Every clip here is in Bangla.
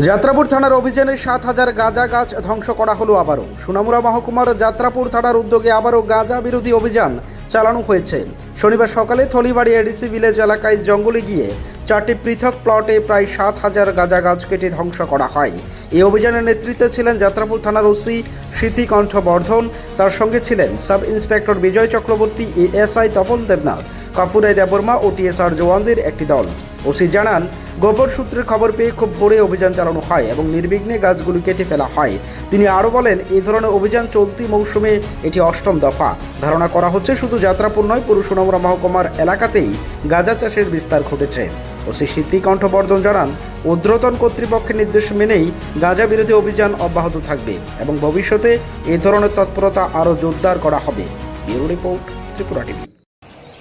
যাত্রাপুর থানার অভিযানে সাত হাজার গাঁজা গাছ ধ্বংস করা হলো আবারও। সোনামুড়া মহকুমার যাত্রাপুর থানার উদ্যোগে আবারও গাঁজা বিরোধী অভিযান চালানো হয়েছে। শনিবার সকালে থলিবাড়ি এডিসি ভিলেজ এলাকায় জঙ্গলে গিয়ে চারটি পৃথক প্লটে প্রায় সাত হাজার গাঁজা গাছ কেটে ধ্বংস করা হয়। এই অভিযানের নেতৃত্বে ছিলেন যাত্রাপুর থানার ওসি স্মৃতিকণ্ঠ বর্ধন, তার সঙ্গে ছিলেন sub inspector Bijoy Chakraborty, ASI Tapan Debnath কাপুরে Debbarma ও টিএসআর জওয়ানদের একটি দল। ওসি জানান গোপন সূত্রের খবর পেয়ে খুব ভোরে অভিযান চালানো হয় এবং নির্বিঘ্নে গাছগুলি কেটে ফেলা হয়। তিনি আরও বলেন এই ধরনের অভিযান চলতি মৌসুমে এটি অষ্টম দফা। ধারণা করা হচ্ছে শুধু যাত্রাপুর নয় পুরো সোনামুড়া মহকুমার এলাকাতেই গাঁজা চাষের বিস্তার ঘটেছে। ওসি সিদ্ধি কণ্ঠবর্ধন জানান ঊর্ধ্বতন কর্তৃপক্ষের নির্দেশ মেনেই গাঁজা বিরোধী অভিযান অব্যাহত থাকবে এবং ভবিষ্যতে এ ধরনের তৎপরতা আরও জোরদার করা হবে। Bureau report Tripura TV.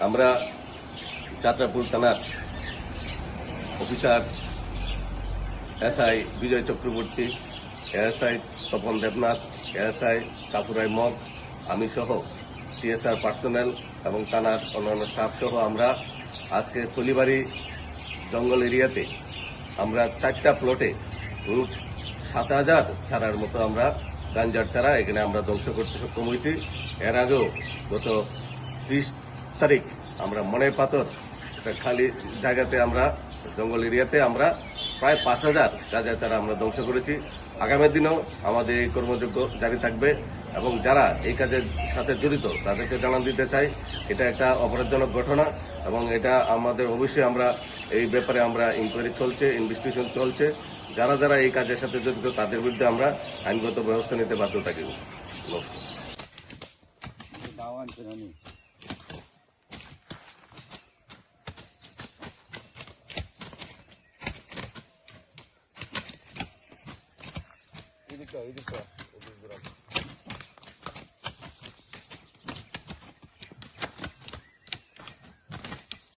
আমরা যাত্রাপুর থানার officer, SI Bijoy Chakraborty ASI Tapan Debnath ASI কাপুরাই Mog, আমি সহ সিএসআর পার্সোনেল এবং থানার অন্যান্য স্টাফ সহ আমরা আজকে তলিবাড়ি জঙ্গল এরিয়াতে আমরা চারটা প্লটে রুট সাত হাজার চারার মতো আমরা গাঞ্জার চারা এখানে আমরা ধ্বংস করতে সক্ষম হয়েছি। এর আগেও গত ত্রিশ তারিখ আমরা মনে পাতর একটা খালি জায়গাতে আমরা জঙ্গল এরিয়াতে আমরা প্রায় পাঁচ হাজার গাঁজা চারা আমরা ধ্বংস করেছি। আগামী দিনেও আমাদের এই কর্মযোগ্য জারি থাকবে এবং যারা এই কাজের সাথে জড়িত তাদেরকে জানান দিতে চাই। এটা একটা অপরাধজনক ঘটনা এবং এটা আমাদের অবশ্যই আমরা এই ব্যাপারে আমরা ইনকোয়ারি চলছে ইনভেস্টিগেশন চলছে। যারা যারা এই কাজের সাথে জড়িত তাদের বিরুদ্ধে আমরা আইনগত ব্যবস্থা নিতে বাধ্য থাকি Yedikler, yedikler. 30 gram.